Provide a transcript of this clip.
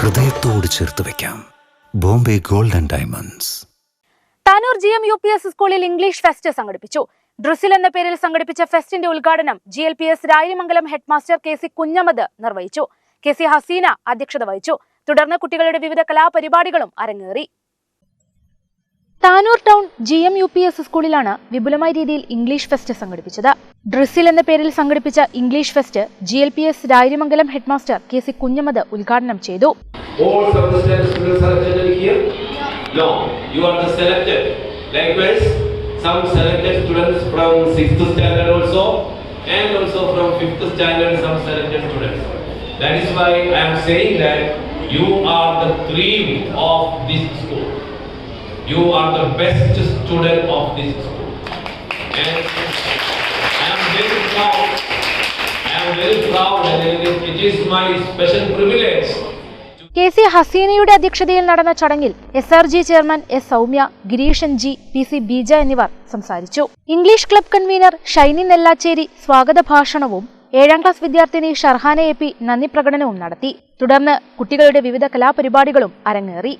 ഹൃദയത്തോട് ചേർത്ത് വെക്കാം. Bombay golden diamonds. Tanur G M U P S സ്കൂളിൽ ഇംഗ്ലീഷ് ഫെസ്റ്റ് സംഘടിപ്പിച്ചു. ഡ്രസിൽ എന്ന പേരിൽ സംഘടിപ്പിച്ച ഫെസ്റ്റിന്റെ ഉദ്ഘാടനം G L P S Rayamangalam headmaster K C Kunhammad നിർവഹിച്ചു. കെ സി ഹസീന അധ്യക്ഷത വഹിച്ചു. തുടർന്ന് കുട്ടികളുടെ വിവിധ കലാപരിപാടികളും അരങ്ങേറി. Tanur town G M U P S സ്കൂളിലാണ് വിപുലമായ രീതിയിൽ ഇംഗ്ലീഷ് ഫെസ്റ്റ് സംഘടിപ്പിച്ചത്. ഡ്രസ്സിൽ എന്ന പേരിൽ സംഘടിപ്പിച്ച English fest G L P S Dayarimangalam headmaster K C Kunhammad ഉദ്ഘാടനം ചെയ്തു. That is why I am saying that you are the dream of this school. You are the best student of this school. And I am very proud. I am very proud and it is my special privilege K C ഹസീനയുടെ അധ്യക്ഷതയിൽ നടന്ന ചടങ്ങിൽ S R G chairman S Soumya Gireeshan G P C Beeja എന്നിവർ സംസാരിച്ചു English club convener Shiny Nellacheri സ്വാഗത ഭാഷണവും ഏഴാം class വിദ്യാർത്ഥിനി ഷർഹാന A P നന്ദി പ്രകടനവും നടത്തി തുടർന്ന് കുട്ടികളുടെ വിവിധ കലാപരിപാടികളും അരങ്ങേറി